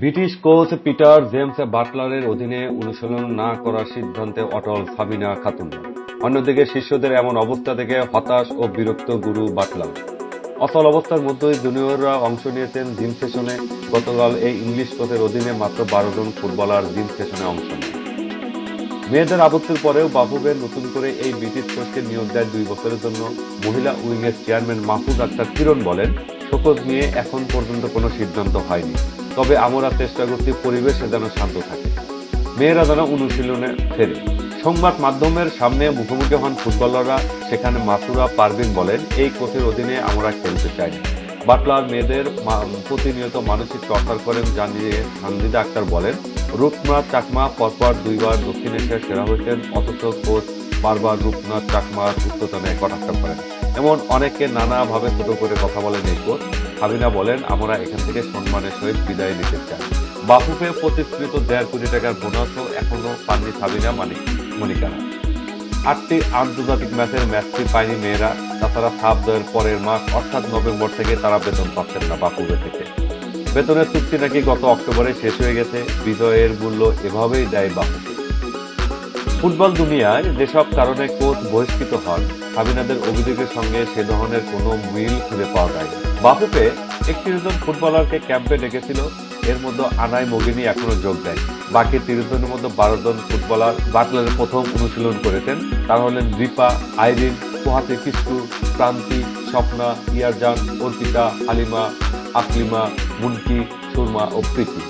British coach Peter James বাটলারের অধীনে অনুশীলন না করার সিদ্ধান্তে অটল সাবিনা খাতুন। অন্যদিকে শিষ্যদের এমন অবস্থা থেকে হতাশ ও বিরক্ত গুরু বাটলার। অচল অবস্থার মধ্যেই জুনিয়ররা অংশ নিয়েছেন জিম সেশনে গতকাল এই ইংলিশ কোচের অধীনে মাত্র বারো জন ফুটবলার জিম সেশনে অংশ নেয় মেয়েদের আপত্তির পরেও বাফুবের নতুন করে এই ব্রিটিশ কোচকে নিয়োগ দেয় দুই বছরের জন্য। মহিলা উইংয়ের চেয়ারম্যান মাহফুজ আক্তার কিরণ বলেন, শোকজ নিয়ে এখন পর্যন্ত কোনো সিদ্ধান্ত হয়নি। তবে আমরা চেষ্টা করছি পরিবেশে যেন শান্ত থাকে। মেয়েরা যেন অনুশীলনে ফেরে। সংবাদ মাধ্যমের সামনে মুখোমুখি হন ফুটবলাররা। সেখানে মাসুরা পারভিন বলেন, এই কোচের অধীনে আমরা খেলতে চাই। বাটলার মেয়েদের প্রতিনিয়ত মানসিক টর্চার করেন জানিয়ে সানজিদা আক্তার বলেন, রূপনাথ চাকমা পরপর দুইবার দক্ষিণ এশিয়ার সেরা হয়েছেন। অথচ কোচ বারবার রূপনাথ চাকমার উচ্চতনে কটাক্ষ করেন। এমন অনেকে নানাভাবে ছোট করে কথা এই কোচ হাবিনা বলেন, আমরা এখান থেকে সম্মানের সহিত বিদায় নিতে চাই। বাফুফে প্রতিশ্রুত দেড় কোটি টাকার বোনাসও এখনও পাননি সাবিনা মানিক মনিকারা আটটি আন্তর্জাতিক ম্যাচের ম্যাচটি পায়নি মেয়েরা। তাছাড়া সাপ জয়ের পরের মাস, অর্থাৎ নভেম্বর থেকে তারা বেতন পাচ্ছেন না বাফুফে থেকে। বেতনের চুক্তি নাকি গত অক্টোবরে শেষ হয়ে গেছে। বিজয়ের মূল্য এভাবেই দেয় বাফুফে। ফুটবল দুনিয়ায় যেসব কারণে কোচ বহিষ্কৃত হন হাবিনাদের অভিযোগের সঙ্গে সে ধরনের কোনো মিল খুঁজে পাওয়া যায় বাফুফে একত্রিশ জন ফুটবলারকে ক্যাম্পে ডেকেছিল, এর মধ্যে আনাই মগিনী এখনও যোগ দেয়। বাকি তিরিশ জনের মধ্যে বারো জন ফুটবলার বাটলারের প্রথম অনুশীলন করেছেন। তারা হলেন রিপা আইরিন পোহাতে কিস্টু প্রান্তি স্বপ্না, ইয়ারজান, অর্পিতা, হালিমা, আকলিমা, মুনকি, সুরমা ও প্রীতি।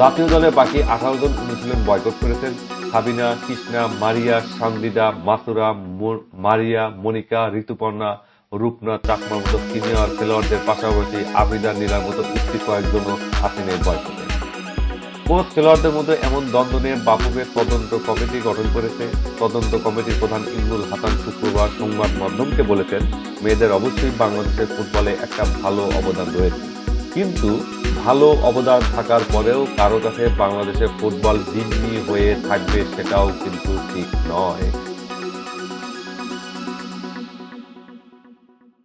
জাতীয় দলে বাকি আঠারো জন অনুশীলন বয়কট করেছেন। সাবিনা, কৃষ্ণা, মারিয়া, সান্দিদা মাসুরা মো- মারিয়া, মনিকা, ঋতুপর্ণা রূপনাথ চাকমার মতো সিনিয়র খেলোয়াড়দের পাশাপাশি আবিদা, নীলার মতো উঠতি কয়েকজনও আছেন এই বয়কটে কোচ খেলোয়াড়দের মধ্যে এমন দ্বন্দ্ব নিয়ে বাফুফের তদন্ত কমিটি গঠন করেছে। তদন্ত কমিটির প্রধান ইমরুল হাসান শুক্রবার সংবাদ মাধ্যমকে বলেছেন, মেয়েদের অবশ্যই বাংলাদেশের ফুটবলে একটা ভালো অবদান রয়েছে। কিন্তু ভালো অবদান থাকার পরেও কারও কাছে বাংলাদেশের ফুটবল জিম্মি হয়ে থাকবে সেটাও কিন্তু ঠিক নয়।